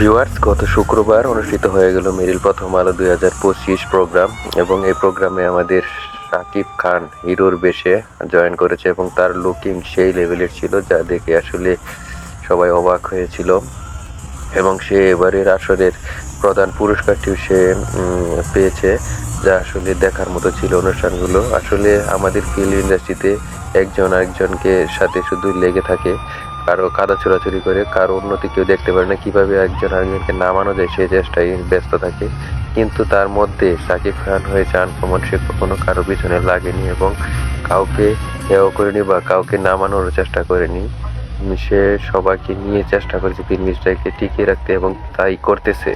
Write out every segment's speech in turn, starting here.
Viewers গত শুক্রবার অনুষ্ঠিত হয়ে গেল মেরিল প্রথম আলো দুই হাজার পঁচিশ প্রোগ্রাম এবং এই প্রোগ্রামে আমাদের সাকিব খান হিরোর বেশে জয়েন করেছে এবং তার লুকিং সেই লেভেলের ছিল যা দেখে আসলে সবাই অবাক হয়েছিল এবং সে এবারের আসরের প্রধান পুরস্কারটিও সে পেয়েছে, যা আসলে দেখার মতো ছিল অনুষ্ঠানগুলো। আসলে আমাদের ফিল্ম ইন্ডাস্ট্রিতে একজন আরেকজনকে সাথে শুধু লেগে থাকে, কারও কাদা ছোড়াছুরি করে, কারও উন্নতি কেউ দেখতে পারে না, কীভাবে একজন আরেকজনকে নামানো যায় সেই চেষ্টায় ব্যস্ত থাকে। কিন্তু তার মধ্যে সাকিব খান হয়েছে আনকমন সে কখনো কারও পিছনে লাগেনি এবং কাউকে হেয় করেনি বা কাউকে নামানোর চেষ্টা করেনি। সে সবাইকে নিয়ে চেষ্টা করেছে ফিল্মিস্টাকে টিকিয়ে রাখতে এবং তাই করতেছে।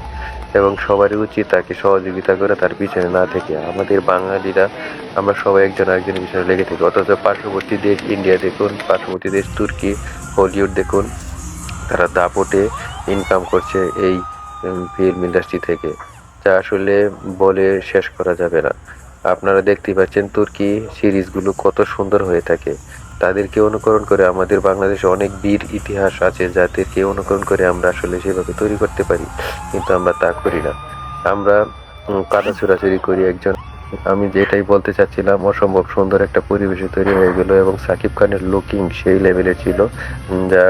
এবং সবারই উচিত তাকে সহযোগিতা করে তার পিছনে না থেকে। আমাদের বাঙালিরা, আমরা সবাই একজন আরেকজনের পিছনে লেগে থাকি। অথচ পার্শ্ববর্তী দেশ ইন্ডিয়া দেখুন, পার্শ্ববর্তী দেশ তুর্কি, হলিউড দেখুন, তারা দাপটে ইনকাম করছে এই ফিল্ম ইন্ডাস্ট্রি থেকে। যা আসলে বলে শেষ করা যাবে না। আপনারা দেখতেই পাচ্ছেন তুর্কি সিরিজগুলো কত সুন্দর হয়ে থাকে। তাদেরকে অনুকরণ করে আমাদের বাংলাদেশে অনেক বীর ইতিহাস আছে যাদেরকে অনুকরণ করে আমরা আসলে সেভাবে তৈরি করতে পারি, কিন্তু আমরা তা করি না। আমরা কাদা ছোড়াছুরি করি একজন। আমি যেটাই বলতে চাচ্ছিলাম, অসম্ভব সুন্দর একটা পরিবেশে তৈরি হয়ে গেল এবং সাকিব খানের লুকিং সেই লেভেলে ছিল যা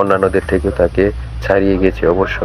অন্যান্যদের থেকে তাকে ছাড়িয়ে গেছে অবশ্য।